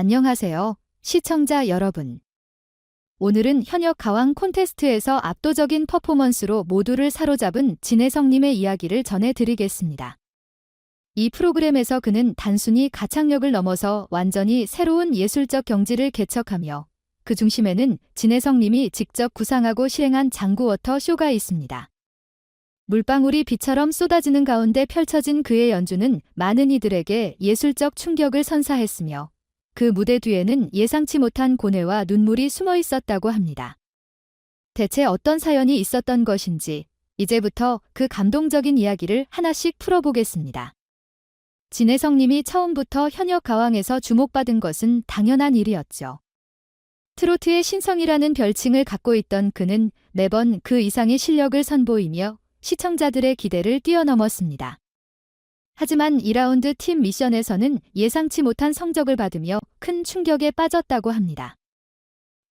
안녕하세요, 시청자 여러분. 오늘은 현역 가왕 콘테스트에서 압도적인 퍼포먼스로 모두를 사로잡은 진혜성님의 이야기를 전해드리겠습니다. 이 프로그램에서 그는 단순히 가창력을 넘어서 완전히 새로운 예술적 경지를 개척하며 그 중심에는 진혜성님이 직접 구상하고 실행한 장구워터 쇼가 있습니다. 물방울이 비처럼 쏟아지는 가운데 펼쳐진 그의 연주는 많은 이들에게 예술적 충격을 선사했으며 그 무대 뒤에는 예상치 못한 고뇌와 눈물이 숨어 있었다고 합니다. 대체 어떤 사연이 있었던 것인지 이제부터 그 감동적인 이야기를 하나씩 풀어보겠습니다. 진혜성님이 처음부터 현역 가왕에서 주목받은 것은 당연한 일이었죠. 트로트의 신성이라는 별칭을 갖고 있던 그는 매번 그 이상의 실력을 선보이며 시청자들의 기대를 뛰어넘었습니다. 하지만 2라운드 팀 미션에서는 예상치 못한 성적을 받으며 큰 충격에 빠졌다고 합니다.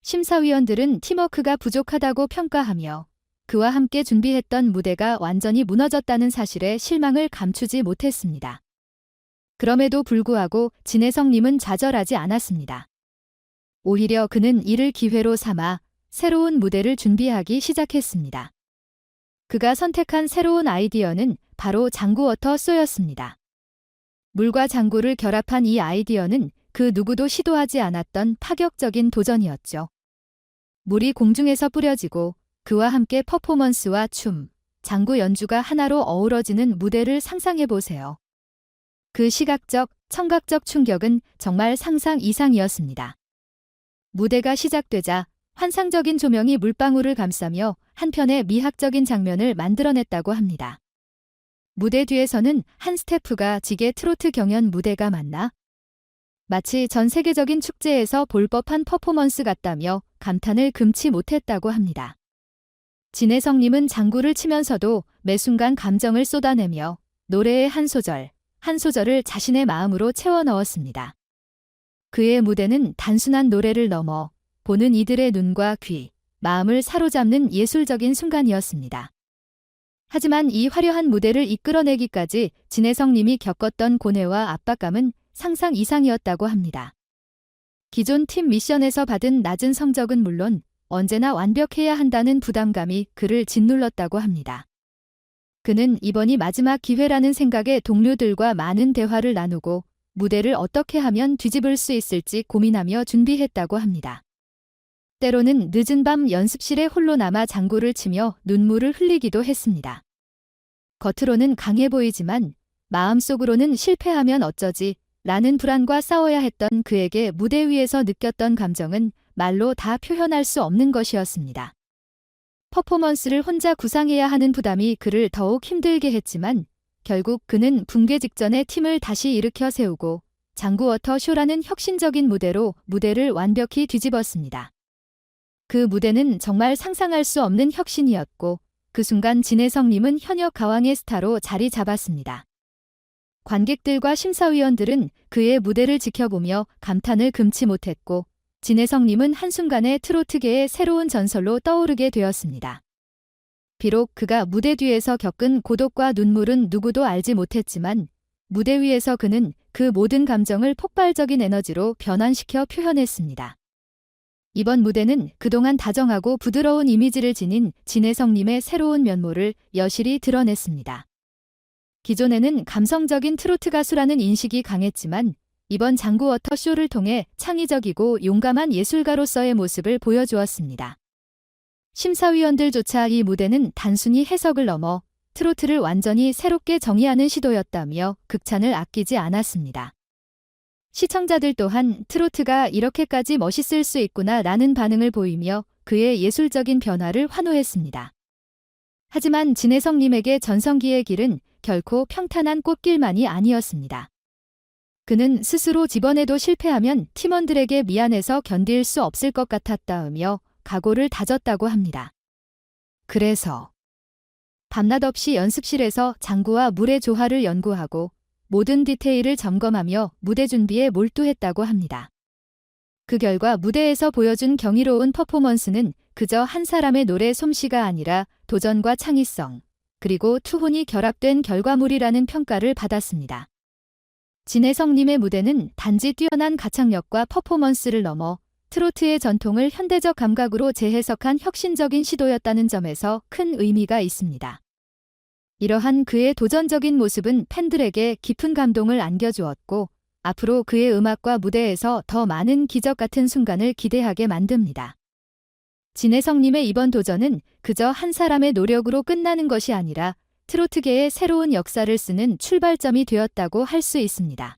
심사위원들은 팀워크가 부족하다고 평가하며 그와 함께 준비했던 무대가 완전히 무너졌다는 사실에 실망을 감추지 못했습니다. 그럼에도 불구하고 진혜성님은 좌절하지 않았습니다. 오히려 그는 이를 기회로 삼아 새로운 무대를 준비하기 시작했습니다. 그가 선택한 새로운 아이디어는 바로 장구워터 쏘였습니다. 물과 장구를 결합한 이 아이디어는 그 누구도 시도하지 않았던 파격적인 도전이었죠. 물이 공중에서 뿌려지고 그와 함께 퍼포먼스와 춤, 장구 연주가 하나로 어우러지는 무대를 상상해 보세요. 그 시각적, 청각적 충격은 정말 상상 이상이었습니다. 무대가 시작되자 환상적인 조명이 물방울을 감싸며 한편의 미학적인 장면을 만들어냈다고 합니다. 무대 뒤에서는 한 스태프가 지게 트로트 경연 무대가 맞나? 마치 전 세계적인 축제에서 볼 법한 퍼포먼스 같다며 감탄을 금치 못했다고 합니다. 진혜성님은 장구를 치면서도 매 순간 감정을 쏟아내며 노래의 한 소절, 한 소절을 자신의 마음으로 채워 넣었습니다. 그의 무대는 단순한 노래를 넘어 보는 이들의 눈과 귀, 마음을 사로잡는 예술적인 순간이었습니다. 하지만 이 화려한 무대를 이끌어내기까지 진혜성님이 겪었던 고뇌와 압박감은 상상 이상이었다고 합니다. 기존 팀 미션에서 받은 낮은 성적은 물론 언제나 완벽해야 한다는 부담감이 그를 짓눌렀다고 합니다. 그는 이번이 마지막 기회라는 생각에 동료들과 많은 대화를 나누고 무대를 어떻게 하면 뒤집을 수 있을지 고민하며 준비했다고 합니다. 때로는 늦은 밤 연습실에 홀로 남아 장구를 치며 눈물을 흘리기도 했습니다. 겉으로는 강해 보이지만 마음속으로는 실패하면 어쩌지 라는 불안과 싸워야 했던 그에게 무대 위에서 느꼈던 감정은 말로 다 표현할 수 없는 것이었습니다. 퍼포먼스를 혼자 구상해야 하는 부담이 그를 더욱 힘들게 했지만 결국 그는 붕괴 직전에 팀을 다시 일으켜 세우고 장구워터 쇼라는 혁신적인 무대로 무대를 완벽히 뒤집었습니다. 그 무대는 정말 상상할 수 없는 혁신이었고 그 순간 진혜성님은 현역 가왕의 스타로 자리 잡았습니다. 관객들과 심사위원들은 그의 무대를 지켜보며 감탄을 금치 못했고 진혜성님은 한순간에 트로트계의 새로운 전설로 떠오르게 되었습니다. 비록 그가 무대 뒤에서 겪은 고독과 눈물은 누구도 알지 못했지만 무대 위에서 그는 그 모든 감정을 폭발적인 에너지로 변환시켜 표현했습니다. 이번 무대는 그동안 다정하고 부드러운 이미지를 지닌 진혜성님의 새로운 면모를 여실히 드러냈습니다. 기존에는 감성적인 트로트 가수라는 인식이 강했지만 이번 장구워터 쇼를 통해 창의적이고 용감한 예술가로서의 모습을 보여주었습니다. 심사위원들조차 이 무대는 단순히 해석을 넘어 트로트를 완전히 새롭게 정의하는 시도였다며 극찬을 아끼지 않았습니다. 시청자들 또한 트로트가 이렇게까지 멋있을 수 있구나 라는 반응을 보이며 그의 예술적인 변화를 환호했습니다. 하지만 진혜성님에게 전성기의 길은 결코 평탄한 꽃길만이 아니었습니다. 그는 스스로 집어내도 실패하면 팀원들에게 미안해서 견딜 수 없을 것 같았다으며 각오를 다졌다고 합니다. 그래서 밤낮 없이 연습실에서 장구와 물의 조화를 연구하고 모든 디테일을 점검하며 무대 준비에 몰두했다고 합니다. 그 결과 무대에서 보여준 경이로운 퍼포먼스는 그저 한 사람의 노래 솜씨가 아니라 도전과 창의성, 그리고 투혼이 결합된 결과물이라는 평가를 받았습니다. 진혜성님의 무대는 단지 뛰어난 가창력과 퍼포먼스를 넘어 트로트의 전통을 현대적 감각으로 재해석한 혁신적인 시도였다는 점에서 큰 의미가 있습니다. 이러한 그의 도전적인 모습은 팬들에게 깊은 감동을 안겨주었고, 앞으로 그의 음악과 무대에서 더 많은 기적 같은 순간을 기대하게 만듭니다. 진혜성님의 이번 도전은 그저 한 사람의 노력으로 끝나는 것이 아니라 트로트계의 새로운 역사를 쓰는 출발점이 되었다고 할 수 있습니다.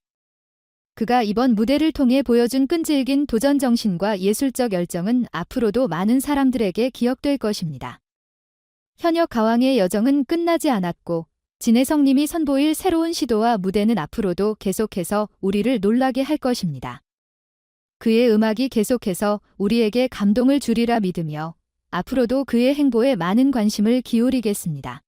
그가 이번 무대를 통해 보여준 끈질긴 도전 정신과 예술적 열정은 앞으로도 많은 사람들에게 기억될 것입니다. 현역 가왕의 여정은 끝나지 않았고 진혜성님이 선보일 새로운 시도와 무대는 앞으로도 계속해서 우리를 놀라게 할 것입니다. 그의 음악이 계속해서 우리에게 감동을 주리라 믿으며 앞으로도 그의 행보에 많은 관심을 기울이겠습니다.